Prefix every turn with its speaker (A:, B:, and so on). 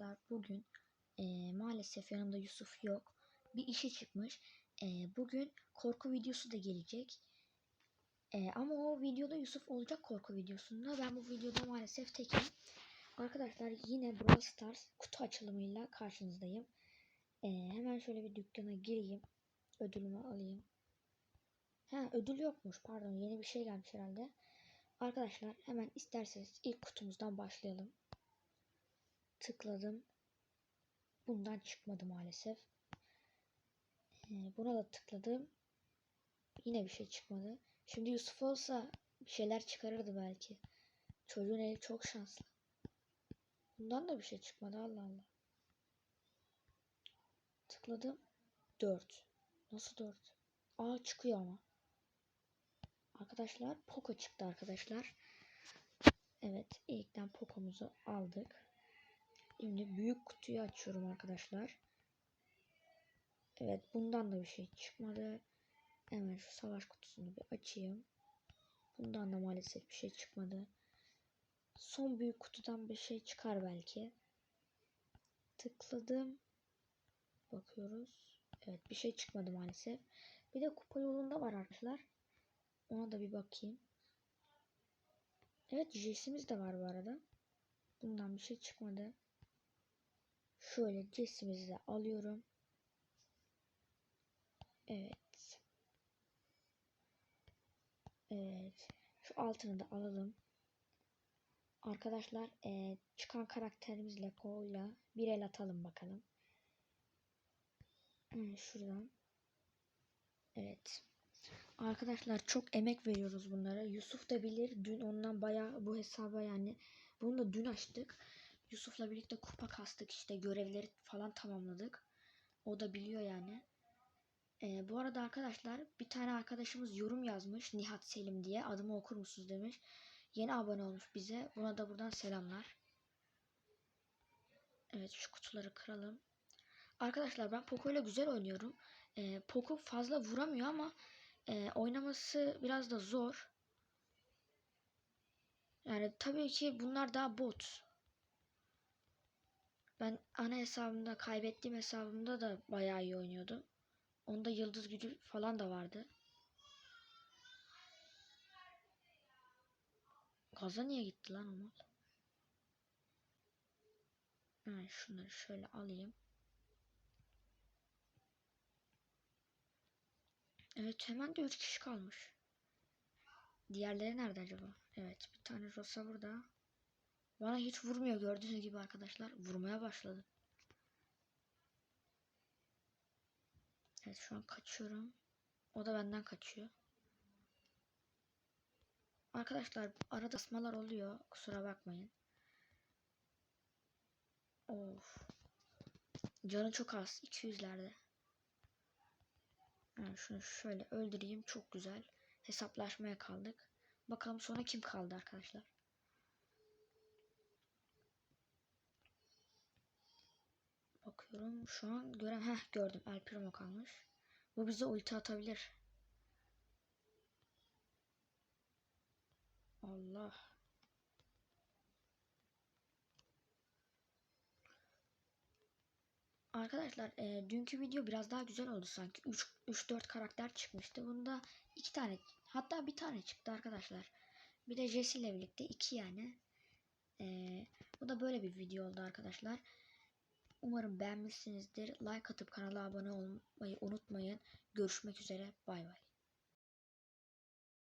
A: Arkadaşlar bugün eee, maalesef yanımda Yusuf yok. Bir işe çıkmış. Eee, bugün korku videosu da gelecek. Eee, ama o videoda Yusuf olacak korku videosunda. Ben bu videoda maalesef tekim. Arkadaşlar yine Brawl Stars kutu açılımıyla karşınızdayım. Eee, hemen şöyle bir dükkana gireyim. Ödülümü alayım. Ha ödül yokmuş pardon yeni bir şey gelmiş herhalde. Arkadaşlar hemen isterseniz ilk kutumuzdan başlayalım. Tıkladım. Bundan çıkmadı maalesef. Ee, buna da tıkladım. Yine bir şey çıkmadı. Şimdi Yusuf olsa bir şeyler çıkarırdı belki. Çocuğun eli çok şanslı. Bundan da bir şey çıkmadı Allah Allah. Tıkladım. 4. Nasıl 4? Aa çıkıyor ama. Arkadaşlar Poco çıktı arkadaşlar. Evet ilkten Poco'muzu aldık. Şimdi büyük kutuyu açıyorum arkadaşlar. Evet bundan da bir şey çıkmadı. Hemen şu savaş kutusunu bir açayım. Bundan da maalesef bir şey çıkmadı. Son büyük kutudan bir şey çıkar belki. Tıkladım. Bakıyoruz. Evet bir şey çıkmadı maalesef. Bir de kupa yolunda var arkadaşlar. Ona da bir bakayım. Evet Jesse'miz de var bu arada. Bundan bir şey çıkmadı. Şöyle Jesse'mizi de alıyorum. Evet. Evet. Şu altını da alalım. Arkadaşlar eee, çıkan karakterimizle Ko'yla bir el atalım bakalım. Hmm, şuradan. Evet. Arkadaşlar çok emek veriyoruz bunlara. Yusuf da bilir. Dün ondan bayağı bu hesaba yani bunu da dün açtık. Yusuf'la birlikte kupa kastık işte görevleri falan tamamladık. O da biliyor yani. Ee, bu arada arkadaşlar bir tane arkadaşımız yorum yazmış Nihat Selim diye adımı okur musunuz demiş. Yeni abone olmuş bize. Buna da buradan selamlar. Evet şu kutuları kıralım. Arkadaşlar ben Poco ile güzel oynuyorum. Ee, Poco fazla vuramıyor ama e, oynaması biraz da zor. Yani tabii ki bunlar daha bot. Ben ana hesabımda kaybettiğim hesabımda da bayağı iyi oynuyordum. Onda yıldız gücü falan da vardı. Gaza niye gitti lan mal? Hemen şunları şöyle alayım. Evet hemen de 3 kişi kalmış. Diğerleri nerede acaba? Evet bir tane Rosa burada. Bana hiç vurmuyor gördüğünüz gibi arkadaşlar. Vurmaya başladı. Evet şu an kaçıyorum. O da benden kaçıyor. Arkadaşlar arada asmalar oluyor. Kusura bakmayın. Of. Canı çok az. 200'lerde. Yani şunu şöyle öldüreyim. Çok güzel. Hesaplaşmaya kaldık. Bakalım sonra kim kaldı arkadaşlar. Bakıyorum. Şu an gören heh gördüm. El Primo kalmış. Bu bize ulti atabilir. Allah. Arkadaşlar e, dünkü video biraz daha güzel oldu sanki. 3-4 karakter çıkmıştı. Bunda 2 tane hatta bir tane çıktı arkadaşlar. Bir de Jesse ile birlikte 2 yani. E, bu da böyle bir video oldu arkadaşlar. Umarım beğenmişsinizdir. Like atıp kanala abone olmayı unutmayın. Görüşmek üzere. Bay bay.